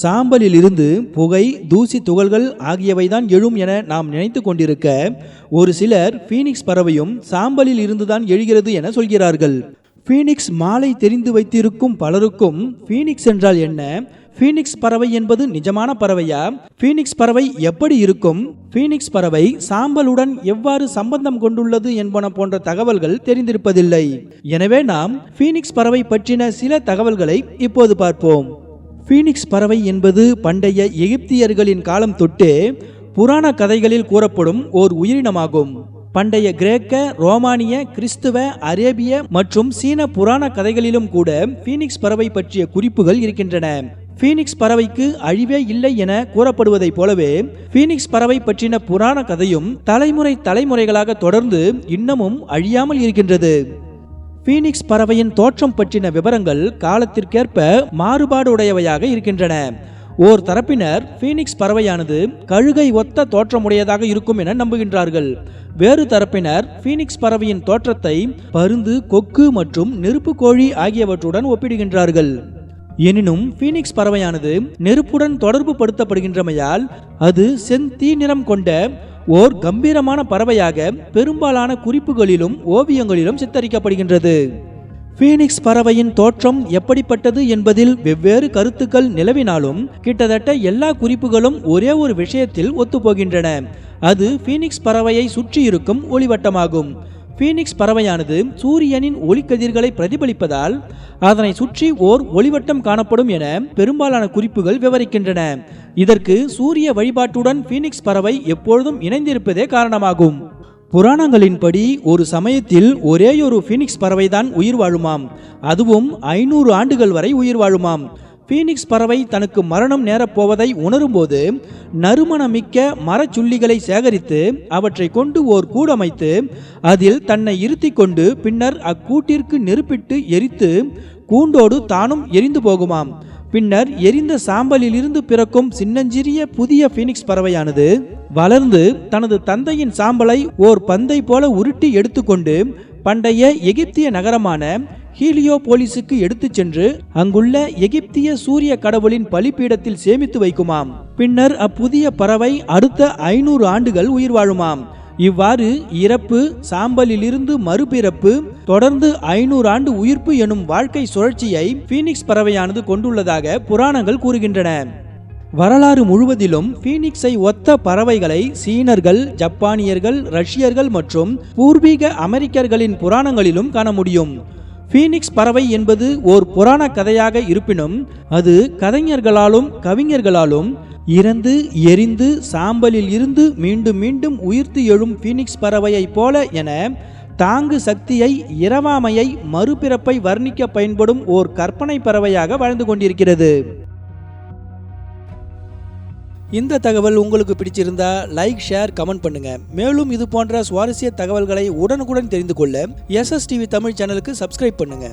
சாம்பலில் இருந்து புகை தூசி துகள்கள் ஆகியவைதான் எழும் என நாம் நினைத்து கொண்டிருக்க ஒரு சிலர் ஃபீனிக்ஸ் பறவையும் சாம்பலில் இருந்துதான் எழுகிறது என சொல்கிறார்கள். ஃபீனிக்ஸ் மாலை தெரிந்து வைத்திருக்கும் பலருக்கும் ஃபீனிக்ஸ் என்றால் என்ன? ஃபீனிக்ஸ் பறவை என்பது நிஜமான பறவையா? ஃபீனிக்ஸ் பறவை எப்படி இருக்கும்? ஃபீனிக்ஸ் பறவை சாம்பலுடன் எவ்வாறு சம்பந்தம் கொண்டுள்ளது என்பன போன்ற தகவல்கள் தெரிந்திருப்பதில்லை. எனவே நாம் ஃபீனிக்ஸ் பறவை பற்றின சில தகவல்களை இப்போது பார்ப்போம். ஃபீனிக்ஸ் பறவை என்பது பண்டைய எகிப்தியர்களின் காலம் தொட்டே புராண கதைகளில் கூறப்படும் ஓர் உயிரினமாகும். பண்டைய கிரேக்க ரோமானிய கிறிஸ்துவ அரேபிய மற்றும் சீன புராண கதைகளிலும் கூட ஃபீனிக்ஸ் பறவை பற்றிய குறிப்புகள் இருக்கின்றன. ஃபீனிக்ஸ் பறவைக்கு அழிவே இல்லை என கூறப்படுவதைப் போலவே ஃபீனிக்ஸ் பறவை பற்றின புராண கதையும் தலைமுறை தலைமுறைகளாக தொடர்ந்து இன்னமும் அழியாமல் இருக்கின்றது. ஃபீனிக்ஸ் பறவையின் தோற்றம் பற்றின விவரங்கள் காலத்திற்கேற்ப மாறுபாடு உடையவையாக இருக்கின்றன. ஓர் தரப்பினர் ஃபீனிக்ஸ் பறவையானது கழுகை ஒத்த தோற்றமுடையதாக இருக்கும் என நம்புகின்றார்கள். வேறு தரப்பினர் ஃபீனிக்ஸ் பறவையின் தோற்றத்தை பருந்து கொக்கு மற்றும் நெருப்பு கோழி ஆகியவற்றுடன் ஒப்பிடுகின்றார்கள். எனினும் ஃபீனிக்ஸ் பறவையானது நெருப்புடன் தொடர்பு படுத்தப்படுகின்றமையால் அது செந்தீ நிறம் கொண்ட ஓர் கம்பீரமான பறவையாக பெரும்பாலான குறிப்புகளிலும் ஓவியங்களிலும் சித்தரிக்கப்படுகின்றது. ஃபீனிக்ஸ் பறவையின் தோற்றம் எப்படிப்பட்டது என்பதில் வெவ்வேறு கருத்துக்கள் நிலவினாலும் கிட்டத்தட்ட எல்லா குறிப்புகளும் ஒரே ஒரு விஷயத்தில் ஒத்துப்போகின்றன. அது ஃபீனிக்ஸ் பறவையை சுற்றி இருக்கும் ஒளிவட்டமாகும். ஃபீனிக்ஸ் பறவையானது சூரியனின் ஒளிக்கதிர்களை பிரதிபலிப்பதால் அதனை சுற்றி ஓர் ஒளிவட்டம் காணப்படும் என பெரும்பாலான குறிப்புகள் விவரிக்கின்றன. இதற்கு சூரிய வழிபாட்டுடன் ஃபீனிக்ஸ் பறவை எப்பொழுதும் இணைந்திருப்பதே காரணமாகும். புராணங்களின்படி ஒரு சமயத்தில் ஒரேயொரு ஃபீனிக்ஸ் பறவைதான் உயிர் வாழுமாம். அதுவும் ஐநூறு ஆண்டுகள் வரை உயிர் வாழுமாம். ஃபீனிக்ஸ் பறவை தனக்கு மரணம் நேரப்போவதை உணரும்போது நறுமணமிக்க மரச்சுள்ளிகளை சேகரித்து அவற்றை கொண்டு ஓர் கூடமைத்து அதில் தன்னை இருத்தி கொண்டு பின்னர் அக்கூட்டிற்கு நெருப்பிட்டு எரித்து கூண்டோடு தானும் எரிந்து போகுமாம். பின்னர் எரிந்த சாம்பலிலிருந்து பிறக்கும் சின்னஞ்சிறிய புதிய ஃபீனிக்ஸ் பறவையானது வளர்ந்து தனது தந்தையின் சாம்பலை ஓர் பந்தை போல உருட்டி எடுத்துக்கொண்டு பண்டைய எகிப்திய நகரமான ஹீலியோபோலிஸுக்கு எடுத்துச் சென்று அங்குள்ள எகிப்திய சூரிய கடவுளின் பலிப்பீடத்தில் சேமித்து வைக்குமாம். பின்னர் அப்புதிய பறவை அடுத்த ஐநூறு ஆண்டுகள் உயிர் வாழுமாம். இவ்வாறு இறப்பு சாம்பலிலிருந்து மறுபிறப்பு தொடர்ந்து ஐநூறு ஆண்டு உயிர்ப்பு எனும் வாழ்க்கை சுழற்சியை ஃபீனிக்ஸ் பறவையானது கொண்டுள்ளதாக புராணங்கள் கூறுகின்றன. வரலாறு முழுவதிலும் ஃபீனிக்ஸை ஒத்த பறவைகளை சீனர்கள் ஜப்பானியர்கள் ரஷ்யர்கள் மற்றும் பூர்வீக அமெரிக்கர்களின் புராணங்களிலும் காண முடியும். ஃபீனிக்ஸ் பறவை என்பது ஓர் புராண கதையாக இருப்பினும் அது கதைஞர்களாலும் கவிஞர்களாலும் இறந்து எரிந்து சாம்பலில் இருந்து மீண்டும் மீண்டும் உயிர்த்து எழும் ஃபீனிக்ஸ் பறவையைப் போல என தாங்கு சக்தியை இரவாமையை மறுபிறப்பை வர்ணிக்க பயன்படும் ஓர் கற்பனை பறவையாக வாழ்ந்து கொண்டிருக்கிறது. இந்த தகவல் உங்களுக்கு பிடிச்சிருந்தா லைக் ஷேர் கமெண்ட் பண்ணுங்க. மேலும் இது போன்ற சுவாரஸ்ய தகவல்களை உடனுக்குடன் தெரிந்து கொள்ள எஸ்எஸ் டிவி தமிழ் சேனலுக்கு சப்ஸ்கிரைப் பண்ணுங்க.